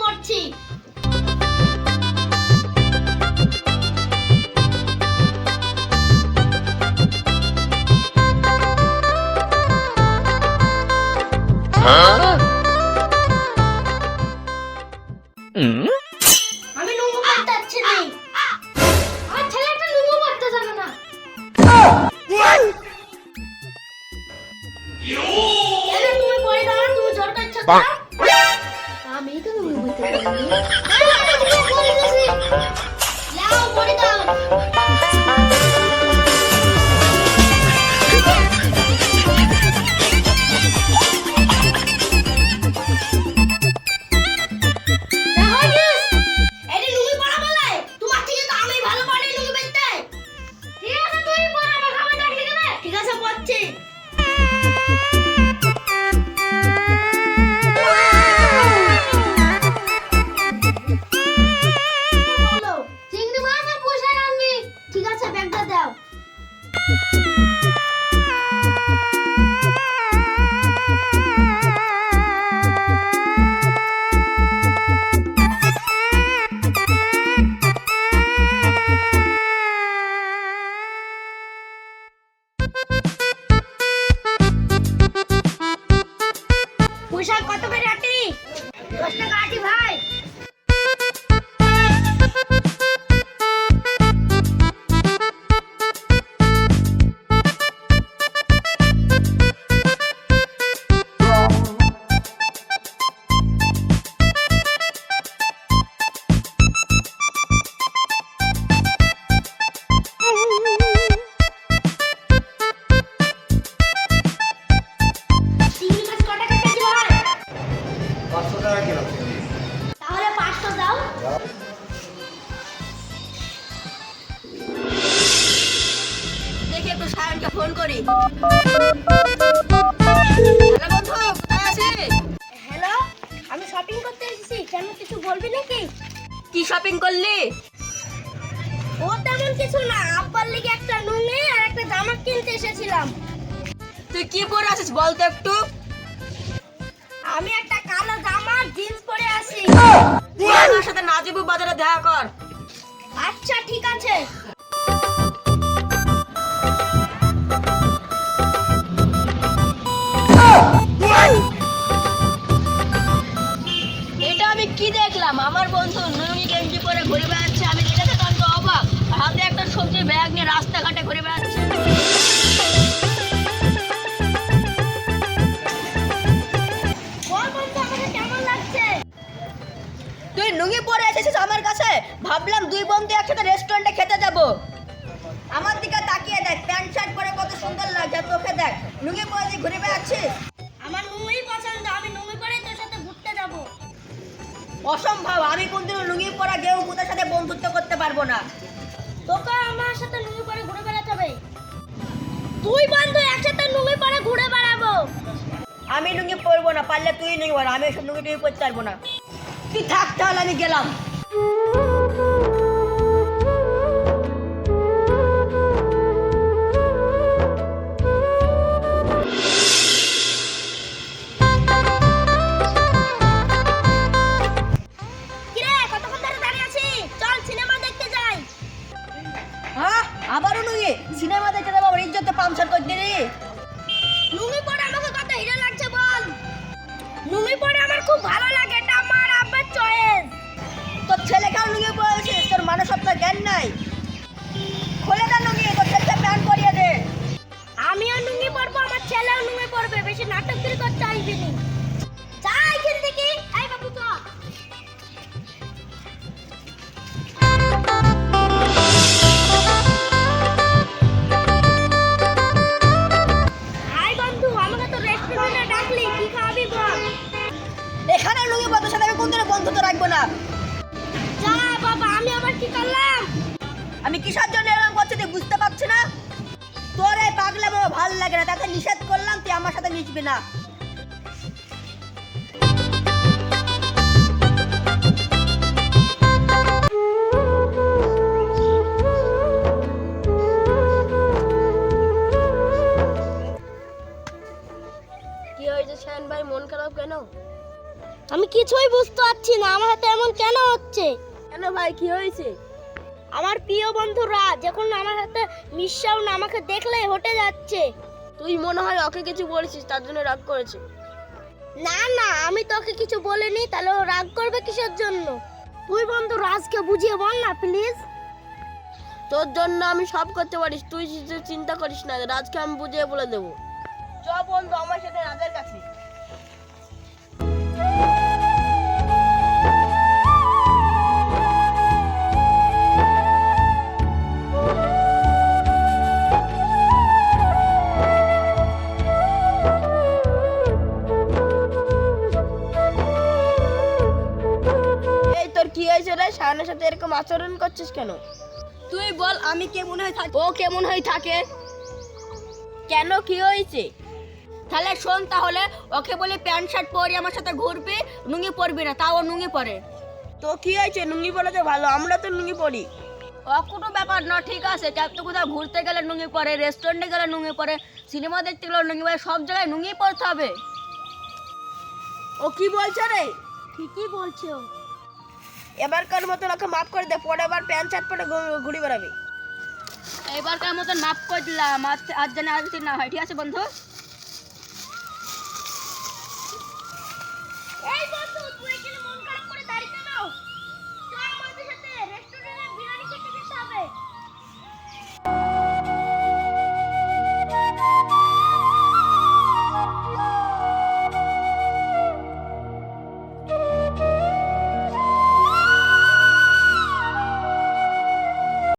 পড়ছি আমি নুমু করতে যাচ্ছি আমার ছেলেটা নুমু করতে জানে না। তুমি পড়ে দাঁড়ান তুমি জ্বরটা ইচ্ছা Thank you. পুষাক কত করে আটি দশ টাকা আটি ভাই শপিং করলি? ও তেমন কিছু না আব্বার লিগে একটা লুঙ্গি আর একটা জামা কিনতে এসেছিলাম। তুই কি পরে আছিস বল তো একটু? আমি একটা কালো জামা জিন্স পরে আছি। তুই আমার সাথে নাজিবু বাজারে দেখা কর। আচ্ছা ঠিক আছে। নুঙ্গি পরে এসেছিস আমার কাছে? ভাবলাম দুই বন্ধু একসাথে রেস্টুরেন্টে খেতে যাব। আমার দিকে তাকিয়ে দেখ প্যান্ট শার্ট পরে কত সুন্দর লাগছে তোকে দেখ লুঙ্গি পরে তুই ঘুরে বেড়াচ্ছিস? আমার নুঙ্গি পছন্দ আমি নুঙ্গি পরে তোর সাথে ঘুরতে যাব। অসম্ভব আমি কোনদিনও লুঙ্গি পরা কেউ কুতার সাথে বন্ধুত্ব করতে পারব না। তোকে আমার সাথে নুঙ্গি পরে ঘুরে বেড়াতে হবে। তুই বন্ধু একসাথে নুঙ্গি পরে ঘুরে বেড়াবো। আমি লুঙ্গি পরবো না পারলে তুই লুঙ্গি পর আমি এসব লুঙ্গি টুঙ্গি পরতে পারব না। তুই হলে আমি গেলাম। আমার ছেলেও বেশি নাটক করতে আসবি নি। ভালো লাগে না তাতে নিষেধ করলাম তুই আমার সাথে মিশবি না। কি হয়েছে শায়ন ভাই মন খারাপ কেন? আমি কিছুই বুঝতে পারছি না আমার হাতে এমন কেন হচ্ছে? কেন ভাই কি হয়েছে? আমার প্রিয় বন্ধুরা যখন আমার হাতে মিশাও না আমাকে দেখলে হটে যাচ্ছে। তুই মনে হয় ওকে কিছু বলেছিস তার জন্য রাগ করেছে। না না আমি তোকে কিছু বলিনি তাহলে ও রাগ করবে কিসের জন্য? তুই বন্ধু রাজকে বুঝিয়ে বল না প্লিজ তোর জন্য আমি সব করতে পারিস তুই চিন্তা করিস না রাজকে আমি বুঝিয়ে বলে দেবো। চ বন্ধু আমার সাথে রাজের কাছে। হয়েছে সাথে এরকম আচরণ করছিস কেন? তুই বল আমি কেমন হয়ে থাকি? ও কেমন হয়ে থাকে? কেন কি হয়েছে? তাহলে শোন তাহলে ওকে বলি প্যান্ট শার্ট পরি আমার সাথে ঘুরবি নুঙ্গি পরবি না তাও ও নুঙ্গি পরে। তো কি হয়েছে? নুঙ্গি পরে তো ভালো আমরা তো নুঙ্গি পরি। ও কোনো ব্যাপার না ঠিক আছে তো কোথাও ঘুরতে গেলে নুঙ্গি পরে রেস্টুরেন্টে গেলে নুঙ্গি পরে সিনেমা দেখতে গেলে নুঙ্গি পরে সব জায়গায় নুঙ্গি পরতে হবে। ও কি বলছে রে? ঠিকই বলছো এবারকার মতো ওকে মাফ করে দে পরে আবার প্যান্ট, শার্ট পরে ঘুরে বেড়াবি। এবারকার মতো মাফ করে দিলাম, আজ আজ যেন আর না হয়, ঠিক আছে বন্ধু?